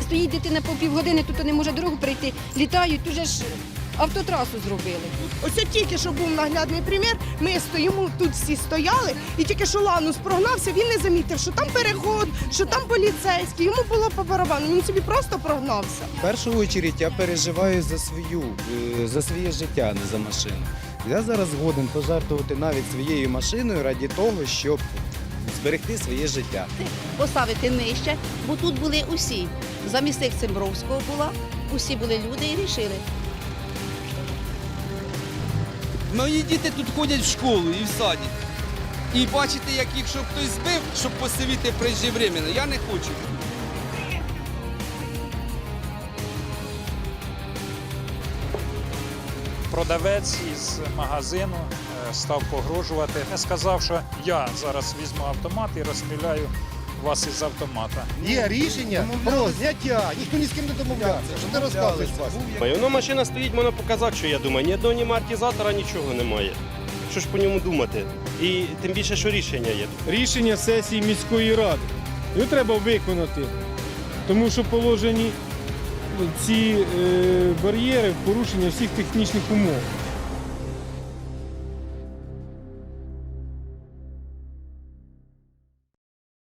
Стоїть дитина по півгодини, тут не може дорогу прийти, літають, тут же ж автотрасу зробили. Ось тільки що був наглядний примір, ми стоїмо, тут всі стояли, і тільки що Ланус прогнався, він не замітив, що там переход, що там поліцейський, йому було по барабану, він собі просто прогнався. В першу чергу я переживаю за свою, е, за своє життя, не за машину. Я зараз згоден пожертвувати навіть своєю машиною раді того, щоб зберегти своє життя. поставити нижче, бо тут були усі. Замісник Цимбровського була, усі були люди і рішили. Мої діти тут ходять в школу і в садик. І бачите, як щоб хтось збив, щоб посивіти преждевременно. Я не хочу. продавець із магазину е, став погрожувати. Я сказав, що я зараз візьму автомат і розстріляю вас із автомата. Є рішення про зняття. Ніхто ні з ким не домовлявся. Що ти розказуєш вас? Воно машина стоїть, можна показати, що я думаю. Ні одного ні амортизатора, нічого немає. Що ж по ньому думати? І тим більше, що рішення є. рішення сесії міської ради. Його треба виконати, тому що положені ці е, бар'єри в порушення всіх технічних умов.